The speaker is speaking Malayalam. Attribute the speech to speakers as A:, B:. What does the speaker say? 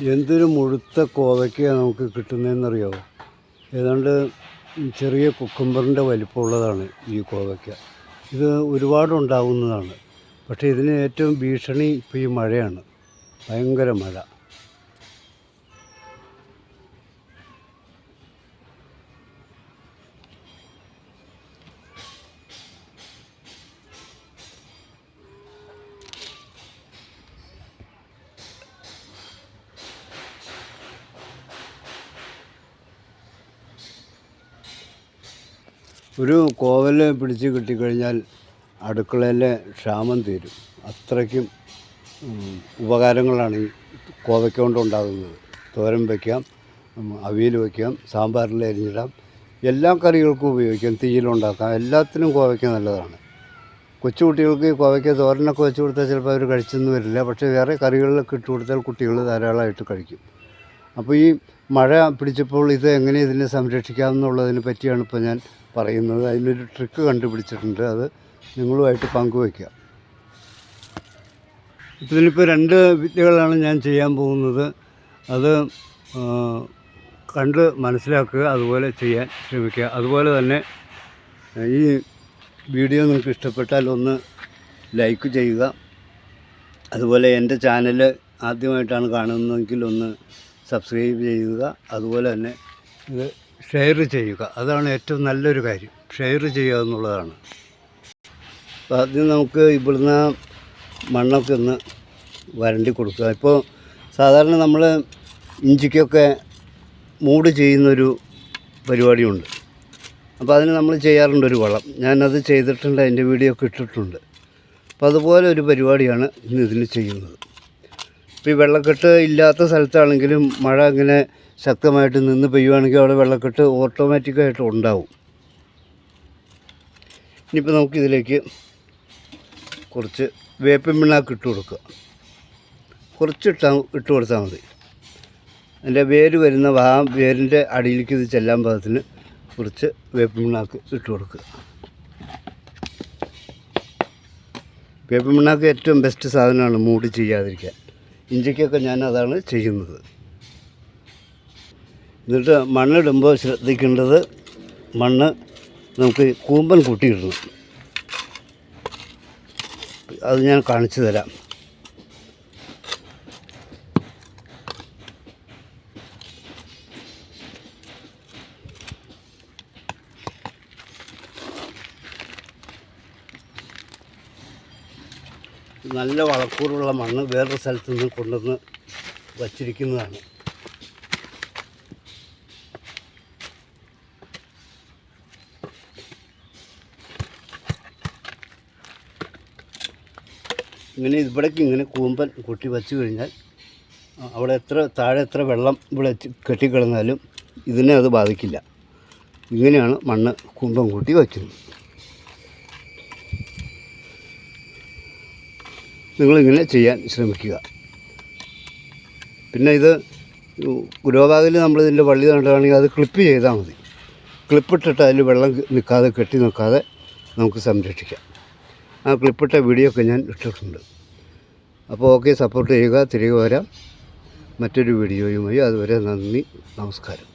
A: എന്തൊരു മുഴുത്ത കോവയ്ക്കാണ് നമുക്ക് കിട്ടുന്നതെന്നറിയാമോ ഏതാണ്ട് ചെറിയ കുക്കുംബറിന്റെ വലിപ്പമുള്ളതാണ് ഈ കോവയ്ക്ക. ഇത് ഒരുപാടുണ്ടാവുന്നതാണ്. പക്ഷേ ഇതിന് ഏറ്റവും ഭീഷണി ഇപ്പോൾ ഈ മഴയാണ്. ഭയങ്കര മഴ. ഒരു കോവൽ പിടിച്ച് കിട്ടിക്കഴിഞ്ഞാൽ അടുക്കളയിലെ ക്ഷാമം തീരും. അത്രയ്ക്കും ഉപകാരങ്ങളാണ് ഈ കോവയ്ക്ക കൊണ്ടുണ്ടാകുന്നത് തോരൻ വയ്ക്കാം അവിയൽ വയ്ക്കാം സാമ്പാറിൽ അരിഞ്ഞിടാം. എല്ലാ കറികൾക്കും ഉപയോഗിക്കാം തീയിലുണ്ടാക്കാം എല്ലാത്തിനും കോവയ്ക്ക നല്ലതാണ്. കൊച്ചുകുട്ടികൾക്ക് കോവയ്ക്ക തോരനൊക്കെ വെച്ച് കൊടുത്താൽ ചിലപ്പോൾ അവർ കഴിച്ചെന്ന് വരില്ല. പക്ഷേ വേറെ കറികളിലൊക്കെ ഇട്ട് കൊടുത്താൽ കുട്ടികൾ ധാരാളമായിട്ട് കഴിക്കും. അപ്പോൾ ഈ മഴ പിടിച്ചപ്പോൾ ഇത് എങ്ങനെ ഇതിനെ സംരക്ഷിക്കാം എന്നുള്ളതിനെ പറ്റിയാണ് ഇപ്പോൾ ഞാൻ പറയുന്നത്. അതിനൊരു ട്രിക്ക് കണ്ടുപിടിച്ചിട്ടുണ്ട്. അത് നിങ്ങളുമായിട്ട് പങ്കുവയ്ക്കാം. ഇപ്പോൾ ഇതിനിപ്പോൾ രണ്ട് വിദ്യകളാണ് ഞാൻ ചെയ്യാൻ പോകുന്നത്. അത് കണ്ട് മനസ്സിലാക്കുക അതുപോലെ ചെയ്യാൻ ശ്രമിക്കുക. അതുപോലെ തന്നെ ഈ വീഡിയോ നിങ്ങൾക്ക് ഇഷ്ടപ്പെട്ടാൽ ഒന്ന് ലൈക്ക് ചെയ്യുക. അതുപോലെ എന്റെ ചാനൽ ആദ്യമായിട്ടാണ് കാണുന്നതെങ്കിൽ ഒന്ന് സബ്സ്ക്രൈബ് ചെയ്യുക അതുപോലെ തന്നെ ഇത് ഷെയർ ചെയ്യുക. അതാണ് ഏറ്റവും നല്ലൊരു കാര്യം. ഷെയർ ചെയ്യുക എന്നുള്ളതാണ്. അപ്പോൾ ആദ്യം നമുക്ക് ഇവിടുന്ന് മണ്ണൊക്കെ ഒന്ന് വരണ്ടി കൊടുക്കുക. ഇപ്പോൾ സാധാരണ നമ്മൾ ഇഞ്ചിക്കൊക്കെ മൂട് ചെയ്യുന്നൊരു പരിപാടിയുണ്ട്. അപ്പോൾ അതിന് നമ്മൾ ചെയ്യാറുണ്ട് ഒരു വളം. ഞാനത് ചെയ്തിട്ടുണ്ട് അതിന്റെ വീഡിയോ ഒക്കെ ഇട്ടിട്ടുണ്ട്. അപ്പോൾ അതുപോലെ ഒരു പരിപാടിയാണ് ഇന്ന് ഇതിന് ചെയ്യുന്നത്. ഇപ്പോൾ ഈ വെള്ളക്കെട്ട് ഇല്ലാത്ത സ്ഥലത്താണെങ്കിലും മഴ ഇങ്ങനെ ശക്തമായിട്ട് നിന്ന് പെയ്യുവാണെങ്കിൽ അവിടെ വെള്ളക്കെട്ട് ഓട്ടോമാറ്റിക്കായിട്ട് ഉണ്ടാവും. ഇനിയിപ്പോൾ നമുക്കിതിലേക്ക് കുറച്ച് വേപ്പിൻ പിണ്ണാക്ക് ഇട്ട് കൊടുക്കുക. കുറച്ച് ഇട്ടാൽ ഇട്ട് കൊടുത്താൽ മതി. അതിന്റെ വേര് വരുന്ന ആ വേരിന്റെ അടിയിലേക്ക് ഇത് ചെല്ലാൻ പാകത്തിന് കുറച്ച് വേപ്പിൻ പിണ്ണാക്ക് ഇട്ട് കൊടുക്കുക. വേപ്പിൻ പിണ്ണാക്ക് ഏറ്റവും ബെസ്റ്റ് സാധനമാണ് മൂടി ചെയ്യാതിരിക്കാൻ. ഇഞ്ചിക്കൊക്കെ ഞാൻ അതാണ് ചെയ്യുന്നത്. എന്നിട്ട് മണ്ണിടുമ്പോൾ ശ്രദ്ധിക്കേണ്ടത് മണ്ണ് നമുക്ക് കൂമ്പൻ കൂട്ടിയിടണം. അത് ഞാൻ കാണിച്ചു തരാം. നല്ല വളക്കൂറുള്ള മണ്ണ് വേറൊരു സ്ഥലത്ത് നിന്ന് കൊണ്ടുവന്ന് വച്ചിരിക്കുന്നതാണ്. ഇങ്ങനെ ഇവിടേക്ക് ഇങ്ങനെ കൂമ്പൻ കൊട്ടി വച്ചു കഴിഞ്ഞാൽ അവിടെ എത്ര താഴെ എത്ര വെള്ളം ഇവിടെ കെട്ടിക്കിടന്നാലും ഇതിനെ അത് ബാധിക്കില്ല. ഇങ്ങനെയാണ് മണ്ണ് കൂമ്പം കൂട്ടി വയ്ക്കുന്നത് നിങ്ങളിങ്ങനെ ചെയ്യാൻ ശ്രമിക്കുക. പിന്നെ ഇത് ഗുരുവാബാഗിൽ നമ്മളിതിന്റെ വള്ളി നടുകയാണെങ്കിൽ അത് ക്ലിപ്പ് ചെയ്താൽ മതി. ക്ലിപ്പിട്ടിട്ട് അതിൽ വെള്ളം നിൽക്കാതെ കെട്ടി നിൽക്കാതെ നമുക്ക് സംരക്ഷിക്കാം. ആ ക്ലിപ്പിട്ട വീഡിയോ ഒക്കെ ഞാൻ ഇട്ടിട്ടുണ്ട്. അപ്പോൾ ഓക്കെ സപ്പോർട്ട് ചെയ്യുക. തിരികെ വരാം. മറ്റൊരു വീഡിയോയുമായി അതുവരെ നന്ദി. നമസ്കാരം.